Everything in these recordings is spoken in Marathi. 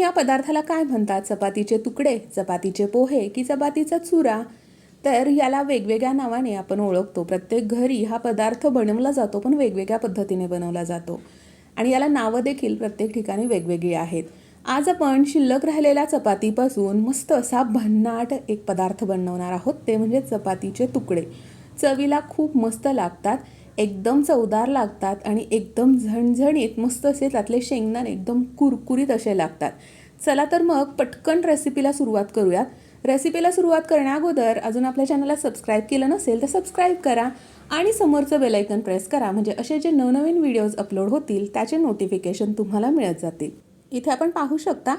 या पदार्थाला काय म्हणतात? चपातीचे तुकडे चपातीचे पोहे की चपातीचा चुरा? तर याला वेगवेगळ्या नावाने आपण ओळखतो. प्रत्येक घरी हा पदार्थ बनवला जातो पण वेगवेगळ्या पद्धतीने बनवला जातो. आणि याला नावं देखील प्रत्येक ठिकाणी वेगवेगळी आहेत. आज आपण शिल्लक राहिलेल्या चपातीपासून मस्त असा भन्नाट एक पदार्थ बनवणार आहोत. ते म्हणजे चपातीचे तुकडे. चवीला खूप मस्त लागतात. एकदम चवदार लागतात आणि एकदम झणझणीत मस्त असे त्यातले शेंगदाणे एकदम कुरकुरीत असे लागतात. चला तर मग पटकन रेसिपीला सुरुवात करूयात रेसिपीला सुरुवात करण्याअगोदर अजून आपल्या चॅनलला सबस्क्राईब केलं नसेल तर सबस्क्राईब करा आणि समोरचं बेलायकन प्रेस करा. म्हणजे असे जे नवनवीन व्हिडिओज अपलोड होतील त्याचे नोटिफिकेशन तुम्हाला मिळत जातील. इथे आपण पाहू शकता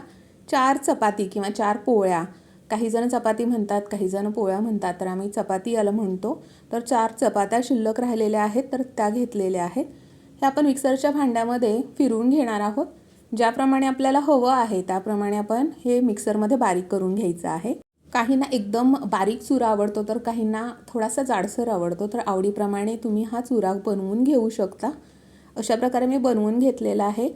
चार चपाती किंवा चार पोळ्या काही जण चपाती म्हणतात काही जण पोळ्या म्हणतात. तर आम्ही चपाती याला म्हणतो. तर चार चपात्या शिल्लक राहिलेल्या आहेत तर त्या घेतलेल्या आहेत. हे आपण मिक्सरच्या भांड्यामध्ये फिरवून घेणार आहोत. ज्याप्रमाणे आपल्याला हवं आहे त्याप्रमाणे आपण हे मिक्सरमध्ये बारीक करून घ्यायचं आहे. काहींना एकदम बारीक चुरा आवडतो तर काहींना थोडासा जाडसर आवडतो. तर आवडीप्रमाणे तुम्ही हा चुरा बनवून घेऊ शकता. अशा प्रकारे मी बनवून घेतलेला आहे.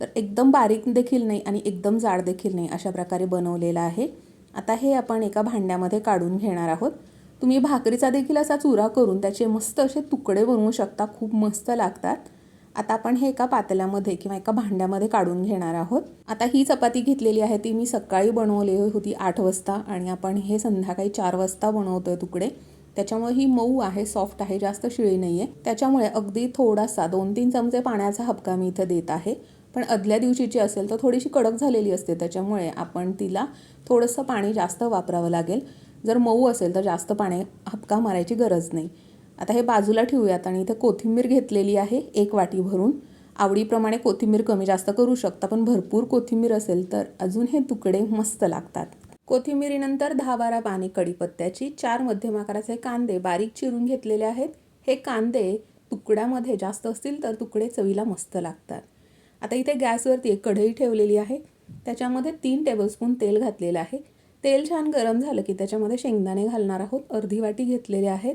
तर एकदम बारीक देखील नाही आणि एकदम जाड देखील नाही अशा प्रकारे बनवलेला आहे. आता हे आपण एका भांड्यामध्ये काढून घेणार आहोत. तुम्ही भाकरीचा देखील असा चुरा करून त्याचे मस्त असे तुकडे बनवू शकता खूप मस्त लागतात. आता आपण हे एका पातेल्यामध्ये किंवा एका भांड्यामध्ये काढून घेणार आहोत. आता ही चपाती घेतलेली आहे ती मी सकाळी बनवली होती आठ वाजता आणि आपण हे संध्याकाळी चार वाजता बनवतोय तुकडे. त्याच्यामुळे ही मऊ आहे सॉफ्ट आहे जास्त शिळी नाही आहे त्याच्यामुळे अगदी थोडासा दोन तीन चमचे पाण्याचा हबका मी इथं देत आहे. पण आदल्या दिवशीची असेल तर थोडीशी कडक झालेली असते. त्याच्यामुळे आपण तिला थोडंसं पाणी जास्त वापरावं लागेल. जर मऊ असेल तर जास्त पाणी हपका मारायची गरज नाही. आता हे बाजूला ठेवूयात आणि इथे कोथिंबीर घेतलेली आहे एक वाटी भरून. आवडीप्रमाणे कोथिंबीर कमी जास्त करू शकता पण भरपूर कोथिंबीर असेल तर अजून हे तुकडे मस्त लागतात. कोथिंबीरीनंतर दहा बारा पाणी कढीपत्त्याची चार मध्यम आकाराचे कांदे बारीक चिरून घेतलेले आहेत. हे कांदे तुकड्यामध्ये जास्त असतील तर तुकडे चवीला मस्त लागतात. आता इथे गॅसवरती एक कढई ठेवलेली आहे. त्याच्यामध्ये तीन टेबलस्पून तेल घातलेलं आहे. तेल छान गरम झालं की त्याच्यामध्ये शेंगदाणे घालणार आहोत. अर्धी वाटी घेतलेले आहेत.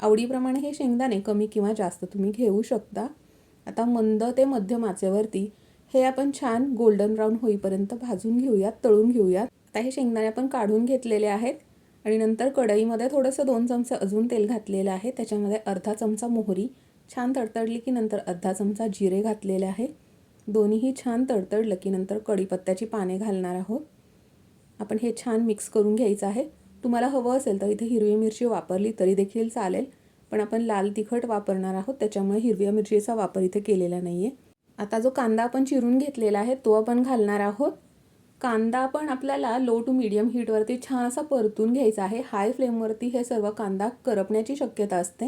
आवडीप्रमाणे हे शेंगदाणे कमी किंवा जास्त तुम्ही घेऊ शकता. आता मंद ते मध्यम आचेवरती हे आपण छान गोल्डन ब्राऊन होईपर्यंत भाजून घेऊयात तळून घेऊयात. आता हे शेंगदाणे आपण काढून घेतलेले आहेत. आणि नंतर कढईमध्ये थोडंसं दोन चमचे अजून तेल घातलेलं आहे. त्याच्यामध्ये अर्धा चमचा मोहरी छान तडतडली की नंतर अर्धा चमचा जिरे घातलेले आहे. दोन्हीही छान तडतडलं की नंतर कढीपत्त्याची पाने घालणार आहोत. आपण हे छान मिक्स करून घ्यायचं आहे. तुम्हाला हवं असेल तर इथे हिरवी मिरची वापरली तरी देखील चालेल. पण आपण लाल तिखट वापरणार आहोत त्याच्यामुळे हिरव्या मिरचीचा वापर इथे केलेला नाही आहे आता जो कांदा आपण चिरून घेतलेला आहे तो आपण घालणार आहोत. कांदा पण आपल्याला लो टू मिडियम हीटवरती छान असा परतून घ्यायचा आहे. हाय फ्लेमवरती हे सर्व कांदा करपण्याची शक्यता असते.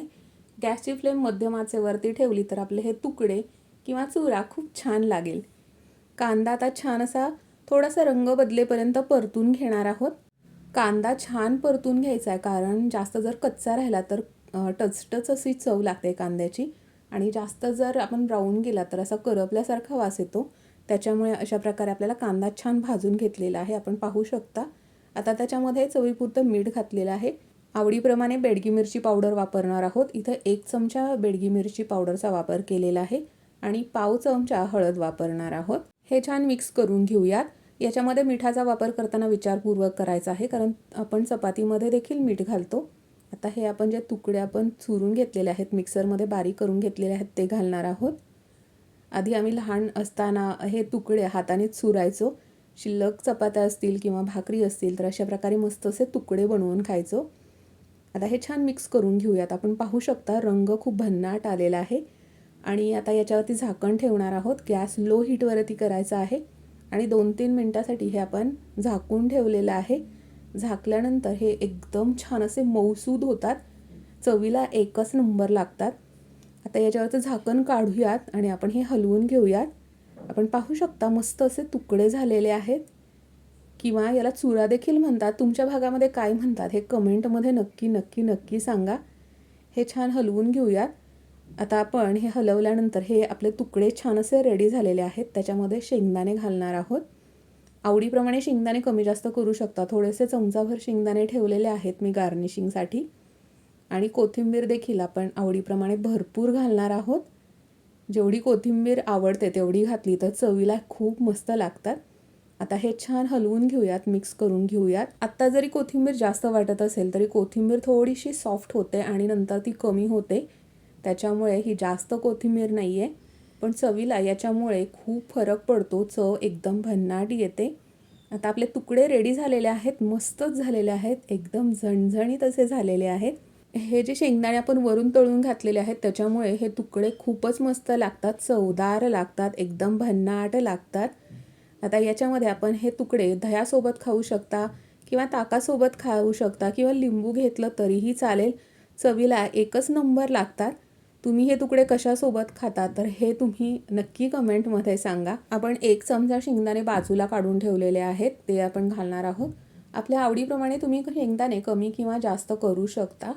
गॅसची फ्लेम मध्यम आचेवरती ठेवली तर आपले हे तुकडे किंवा चुरा खूप छान लागेल. कांदा आता छान असा थोडासा रंग बदलेपर्यंत परतून घेणार आहोत. कांदा छान परतून घ्यायचा आहे कारण जास्त जर कच्चा राहिला तर टचटच अशी चव लागते कांद्याची. आणि जास्त जर आपण ब्राऊन गेला तर असा करपल्यासारखा वास येतो. त्याच्यामुळे अशा प्रकारे आपल्याला कांदा छान भाजून घेतलेला आहे आपण पाहू शकता. आता त्याच्यामध्ये चवीपुरतं मीठ घातलेलं आहे. आवडीप्रमाणे बेडगी मिरची पावडर वापरणार आहोत. इथं एक चमचा बेडगी मिरची पावडरचा वापर केलेला आहे. आणि पाव चमचा हळद वापरणार आहोत. हे छान मिक्स करून घेऊयात. याच्यामध्ये मिठाचा वापर करताना विचारपूर्वक करायचा आहे कारण आपण चपातीमध्ये देखील मीठ घालतो. आता हे आपण जे तुकडे आपण चुरून घेतलेले आहेत मिक्सरमध्ये बारीक करून घेतलेले आहेत ते घालणार आहोत. आधी आम्ही लहान असताना हे तुकडे हाताने चुरायचो. शिल्लक चपात्या असतील किंवा भाकरी असतील तर अशा प्रकारे मस्त असे तुकडे बनवून खायचो. आता हे छान मिक्स करून घेऊयात. आपण पाहू शकता रंग खूप भन्नाट आलेला आहे. आणि आता याच्यावरती झाकण ठेवणार आहोत. गॅस लो हीटवरती करायचा आहे आणि दोन तीन मिनटासाठी हे आपण झाकून ठेवलेलं आहे. झाकल्यानंतर हे एकदम छान असे मऊसूद होतात. चवीला एकच नंबर लागतात. आता याच्यावरचं झाकण काढूयात आणि आपण हे हलवून घेऊयात. आपण पाहू शकता मस्त असे तुकडे झालेले आहेत. किंवा याला चुरा देखील म्हणतात. तुमच्या भागामध्ये काय म्हणतात हे कमेंटमध्ये नक्की नक्की नक्की सांगा. हे छान हलवून घेऊयात. आता आपण हे हलवल्यानंतर हे आपले तुकडे छान असे रेडी झालेले आहेत. त्याच्यामध्ये शेंगदाणे घालणार आहोत. आवडीप्रमाणे शेंगदाणे कमी जास्त करू शकता. थोडेसे चमचाभर शेंगदाणे ठेवलेले आहेत मी गार्निशिंगसाठी आणि कोथिंबीर देखील आपण आवडीप्रमाणे भरपूर घालणार आहोत. जेवढी कोथिंबीर आवडते तेवढी घातली तर चवीला खूप मस्त लागतात. आता हे छान हलवून घेऊयात मिक्स करून घेऊयात. आत्ता जरी कोथिंबीर जास्त वाटत असेल तरी कोथिंबीर थोडीशी सॉफ्ट होते आणि नंतर ती कमी होते. त्याच्यामुळे ही जास्त कोथिंबीर नाही आहे पण चवीला याच्यामुळे खूप फरक पडतो. चव एकदम भन्नाट येते. आता आपले तुकडे रेडी झालेले आहेत. मस्तच झालेले आहेत. एकदम झणझणीत असे झालेले आहेत. हे जे शेंगदाणे आपण वरून तळून घातलेले आहेत त्याच्यामुळे हे तुकडे खूपच मस्त लागतात. चवदार लागतात. एकदम भन्नाट लागतात. आता याच्यामध्ये आपण हे तुकडे दह्यासोबत खाऊ शकता किंवा ताकासोबत खाऊ शकता किंवा लिंबू घेतलं तरीही चालेल. चवीला एकच नंबर लागतात. तुम्ही हे तुकडे कशासोबत खाता तर हे तुम्ही नक्की कमेंटमध्ये सांगा. आपण एक चमचा शेंगदाणे बाजूला काढून ठेवलेले आहेत ते आपण घालणार आहोत. आपल्या आवडीप्रमाणे तुम्ही शेंगदाणे कमी किंवा जास्त करू शकता.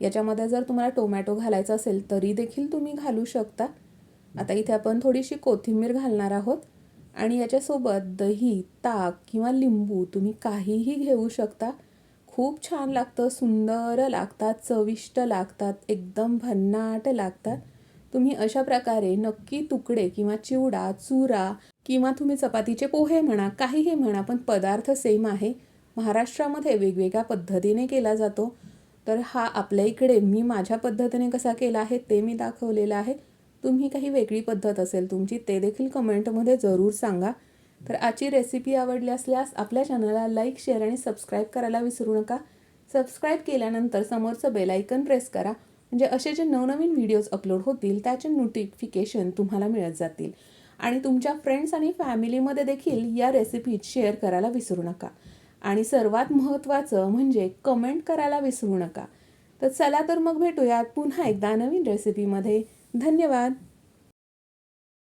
याच्यामध्ये जर तुम्हाला टोमॅटो घालायचा असेल तरी देखील तुम्ही घालू शकता. आता इथे आपण थोडीशी कोथिंबीर घालणार आहोत. आणि याच्यासोबत दही ताक किंवा लिंबू तुम्ही काहीही घेऊ शकता. खूप छान लागतं सुंदर लागतात चविष्ट लागतात एकदम भन्नाट लागतात. तुम्ही अशा प्रकारे नक्की तुकडे किंवा चिवडा चुरा किंवा तुम्ही चपातीचे पोहे म्हणा काहीही म्हणा पण पदार्थ सेम आहे. महाराष्ट्रामध्ये वेगवेगळ्या पद्धतीने केला जातो. तर हा आपल्या इकडे मी माझ्या पद्धतीने कसा केला आहे ते मी दाखवलेलं आहे. तुम्ही काही वेगळी पद्धत असेल तुमची ते देखील कमेंटमध्ये जरूर सांगा. तर आजची रेसिपी आवडली असल्यास आपल्या चॅनलला लाईक शेअर आणि सबस्क्राईब करायला विसरू नका. सबस्क्राईब केल्यानंतर समोरचं बेलायकन प्रेस करा. म्हणजे असे जे नवनवीन व्हिडिओज अपलोड होतील त्याचे नोटिफिकेशन तुम्हाला मिळत जातील. आणि तुमच्या फ्रेंड्स आणि फॅमिलीमध्ये देखील या रेसिपीज शेअर करायला विसरू नका. आणि सर्वात महत्त्वाचं म्हणजे कमेंट करायला विसरू नका. तर चला तर मग भेटूयात पुन्हा एकदा नवीन रेसिपीमध्ये धन्यवाद!